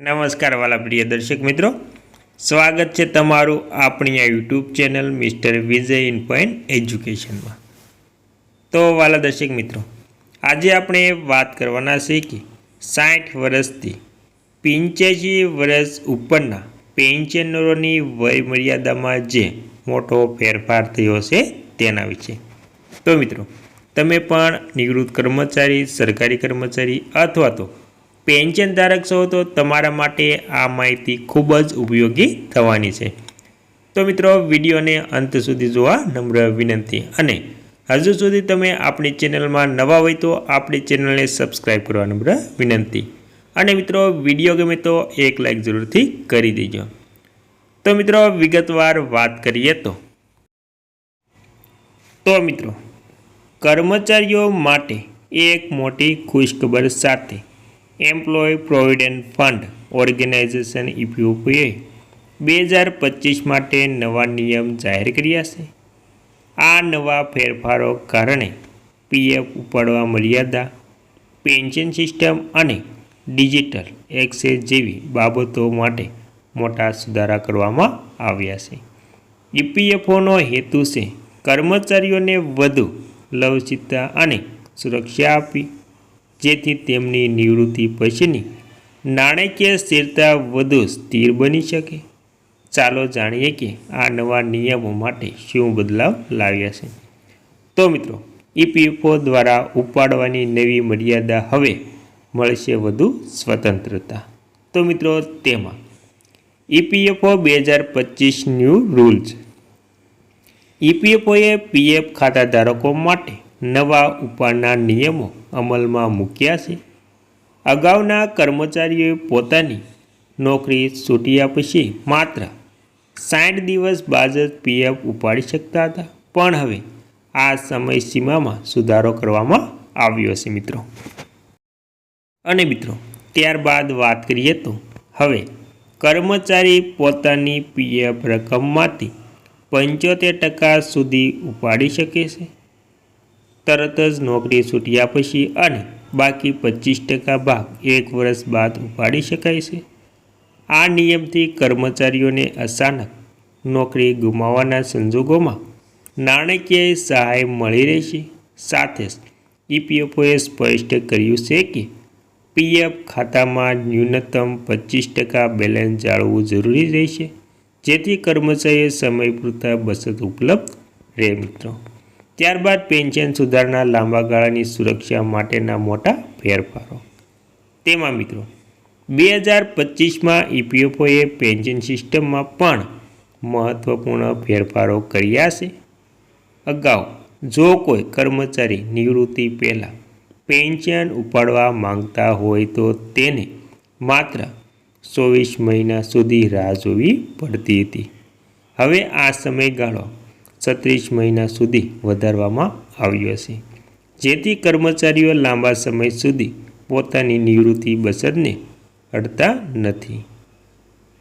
નમસ્કાર વાલા પ્રિય દર્શક મિત્રો. સ્વાગત છે તમારું આપણી આ YouTube channel mister Vijay in point એજ્યુકેશનમાં. તો વાલા દર્શક મિત્રો, આજે આપણે વાત કરવાના છે કે સાઠ વર્ષથી પંચ્યાસી વર્ષ ઉપરના પેન્શનરોની વયમર્યાદામાં જે મોટો ફેરફાર થયો છે તેના વિશે. તો મિત્રો, તમે પણ નિવૃત્ત કર્મચારી, સરકારી કર્મચારી અથવા તો પેન્શન ધારક છો તો તમારા માટે આ માહિતી ખૂબ જ ઉપયોગી થવાની છે. તો મિત્રો, વિડીયોને અંત સુધી જોવા નમ્ર વિનંતી અને હજુ સુધી તમે આપણી ચેનલમાં નવા હોય તો આપણી ચેનલને સબસ્ક્રાઈબ કરવા નમ્ર વિનંતી. અને મિત્રો, વીડિયો ગમે તો એક લાઈક જરૂરથી કરી દેજો. તો મિત્રો, વિગતવાર વાત કરીએ તો. તો મિત્રો, કર્મચારીઓ માટે એક મોટી ખુશખબર સાથે એમ્પ્લોય પ્રોવિડન્ટ ફંડ ઓર્ગેનાઇઝેશન ઇપીઓપીએ બે હજાર પચીસ માટે નવા નિયમ જાહેર કર્યા છે. આ નવા ફેરફારો કારણે પીએફ ઉપાડવા મર્યાદા, પેન્શન સિસ્ટમ અને ડિજિટલ એક્સેસ જેવી બાબતો માટે મોટા સુધારા કરવામાં આવ્યા છે. ઇપીએફઓનો હેતુ છે કર્મચારીઓને વધુ લવચિતતા અને સુરક્ષા આપી જેથી તેમની નિવૃત્તિ પછીની નાણાકીય સ્થિરતા વધુ સ્થિર બની શકે. ચાલો જાણીએ કે આ નવા નિયમો માટે શું બદલાવ લાવ્યા છે. તો મિત્રો ઈપીએફઓ દ્વારા ઉપાડવાની નવી મર્યાદા હવે મળશે વધુ સ્વતંત્રતા. તો મિત્રો, તેમાં ઈપીએફઓ બે હજાર પચીસ ન્યૂ રૂલ્સ ઈપીએફઓએ પીએફ ખાતા ધારકો માટે નવા ઉપાડના નિયમો અમલમાં મૂક્યા છે. અગાઉના કર્મચારીઓએ પોતાની નોકરી છૂટ્યા પછી માત્ર સાઠ દિવસ બાદ જ પીએફ ઉપાડી શકતા હતા. પણ હવે આ સમયસીમામાં સુધારો કરવામાં આવ્યો છે મિત્રો. અને મિત્રો, ત્યારબાદ વાત કરીએ તો હવે કર્મચારી પોતાની પીએફ રકમમાંથી પંચોતેર ટકા સુધી ઉપાડી શકે છે. તરત જ નોકરી છૂટ્યા પછી અને બાકી પચીસ ટકા ભાગ એક વર્ષ બાદ ઉપાડી શકાય છે. આ નિયમથી કર્મચારીઓને અચાનક નોકરી ગુમાવવાના સંજોગોમાં નાણાકીય સહાય મળી રહેશે. સાથે જ ઈપીએફઓએ સ્પષ્ટ કર્યું છે કે પીએફ ખાતામાં ન્યૂનતમ પચીસ ટકા બેલેન્સ જાળવવું જરૂરી રહેશે. જેથી કર્મચારીઓ સમય પૂરતા બચત ઉપલબ્ધ રહે મિત્રો. ત્યારબાદ પેન્શન સુધારણા લાંબા ગાળાની સુરક્ષા માટેના મોટા ફેરફારો. તેમાં મિત્રો, બે હજાર પચીસમાં ઈપીએફઓએ પેન્શન સિસ્ટમમાં પણ મહત્ત્વપૂર્ણ ફેરફારો કર્યા છે. અગાઉ જો કોઈ કર્મચારી નિવૃત્તિ પહેલાં પેન્શન ઉપાડવા માંગતા હોય તો તેને માત્ર ચોવીસ મહિના સુધી રાહ જોવી પડતી હતી. હવે આ સમયગાળો છત્રીસ મહિના સુધી વધારવામાં આવ્યો છે જેથી કર્મચારીઓ લાંબા સમય સુધી પોતાની નિવૃત્તિ બચતને અડતા નથી.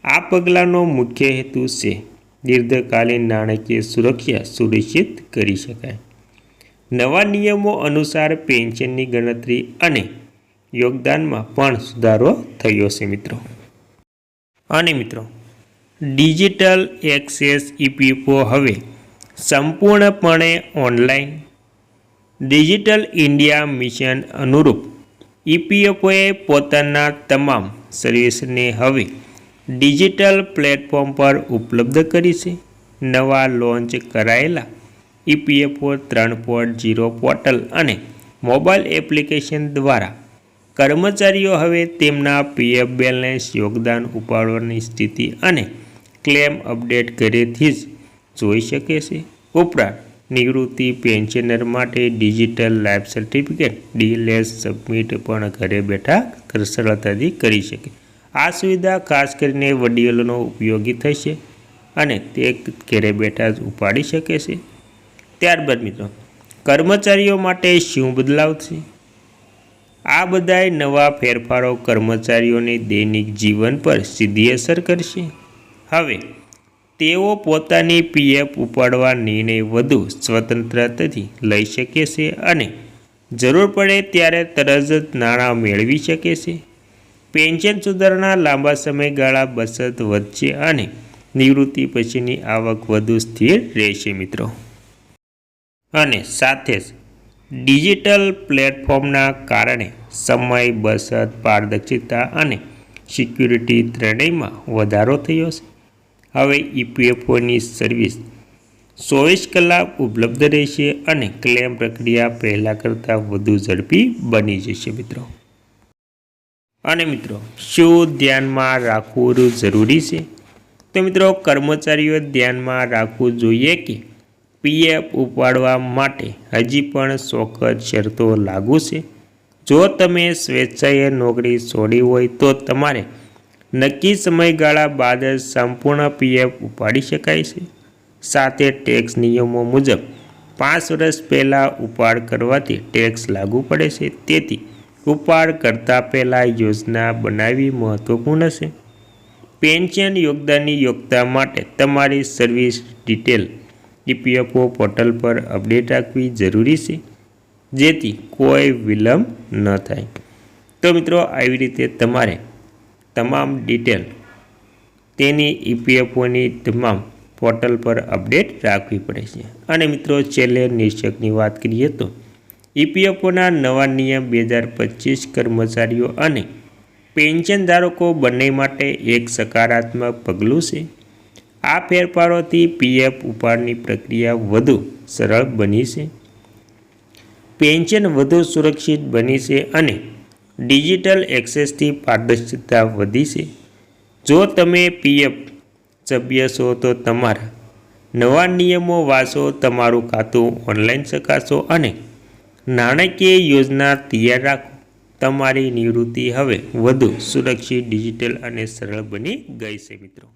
આ પગલાંનો મુખ્ય હેતુ છે, દીર્ઘકાલીન નાણાકીય સુરક્ષા સુનિશ્ચિત કરી શકાય. નવા નિયમો અનુસાર પેન્શનની ગણતરી અને યોગદાનમાં પણ સુધારો થયો છે મિત્રો. અને મિત્રો, ડિજિટલ એક્સેસ ઇપીપો હવે સંપૂર્ણપણે ઓનલાઈન. ડિજિટલ ઇન્ડિયા મિશન અનુરૂપ ઈપીએફઓએ પોતાના તમામ સર્વિસને હવે ડિજિટલ પ્લેટફોર્મ પર ઉપલબ્ધ કરી છે. નવા લોન્ચ કરાયેલા ઈપીએફઓ ત્રણ પોઈન્ટ જીરો પોર્ટલ અને મોબાઈલ એપ્લિકેશન દ્વારા કર્મચારીઓ હવે તેમના પીએફ બેલેન્સ યોગદાન ઉપાડવાની સ્થિતિ અને ક્લેમ અપડેટ ઘરેથી જ જોઈ શકે છે. ઉપરાંત, નિવૃત્તિ પેન્શનર માટે digital life certificate DLS submit પણ ઘરે બેઠા સરળતાથી કરી શકે. આ સુવિધા ખાસ કરીને વડીલોનો ઉપયોગી થશે અને તે ઘરે બેઠા જ ઉપાડી શકે છે. ત્યારબાદ મિત્રો, કર્મચારીઓ માટે શું બદલાવ છે આ બધાએ નવા ફેરફારો કર્મચારીઓની દૈનિક જીવન પર સીધી અસર કરશે. હવે તેઓ પોતાની પીએફ ઉપાડવા નિર્ણય વધુ સ્વતંત્રતાથી લઈ શકે છે અને જરૂર પડે ત્યારે તરત જ નાણાં મેળવી શકે છે. પેન્શન સુધારણા લાંબા સમયગાળા બચત વધશે અને નિવૃત્તિ પછીની આવક વધુ સ્થિર રહેશે મિત્રો. અને સાથે જ ડિજિટલ પ્લેટફોર્મના કારણે સમય, બચત, પારદર્શિતા અને સિક્યુરિટી ત્રણેયમાં વધારો થયો છે. હવે ઈપીએફઓની સર્વિસ ચોવીસ કલાક ઉપલબ્ધ રહેશે અને ક્લેમ પ્રક્રિયા પહેલાં કરતાં વધુ ઝડપી બની જશે મિત્રો. અને મિત્રો, શું ધ્યાનમાં રાખવું જરૂરી છે? તો મિત્રો, કર્મચારીઓ ધ્યાનમાં રાખવું જોઈએ કે પીએફ ઉપાડવા માટે હજી પણ ચોક્કસ શરતો લાગુ છે. જો તમે સ્વેચ્છાએ નોકરી છોડી હોય તો તમારે નક્કી સમયગાળા બાદ જ સંપૂર્ણ પીએફ ઉપાડી શકાય છે. સાથે ટેક્સ નિયમો મુજબ પાંચ વર્ષ પહેલાં ઉપાડ કરવાથી ટેક્સ લાગુ પડે છે. તેથી ઉપાડ કરતાં પહેલાં યોજના બનાવવી મહત્વપૂર્ણ છે. પેન્શન યોગદાનની યોગ્યતા માટે તમારી સર્વિસ ડિટેલ ઈપીએફઓ પોર્ટલ પર અપડેટ રાખવી જરૂરી છે. જેથી કોઈ વિલંબ ન થાય. તો મિત્રો, આવી રીતે તમારે તમામ ડિટેલ તેની ઈપીએફઓની તમામ પોર્ટલ પર અપડેટ રાખવી પડે છે. અને મિત્રો, છેલ્લે નિર્શકની વાત કરીએ તો ઈપીએફઓના નવા નિયમ બે હજાર પચીસ કર્મચારીઓ અને પેન્શન ધારકો બંને માટે એક સકારાત્મક પગલું છે. આ ફેરફારોથી પીએફ ઉપાડની પ્રક્રિયા વધુ સરળ બની છે. પેન્શન વધુ સુરક્ષિત બની છે અને ડિજિટલ એક્સેસથી પારદર્શિતા વધી છે. જો તમે પીએફ સભ્ય છો તો તમારા નવા નિયમો વાંચો, તમારું ખાતું ઓનલાઈન શકાશો અને નાણાકીય યોજના તૈયાર રાખો. તમારી નિવૃત્તિ હવે વધુ સુરક્ષિત, ડિજિટલ અને સરળ બની ગઈ છે મિત્રો.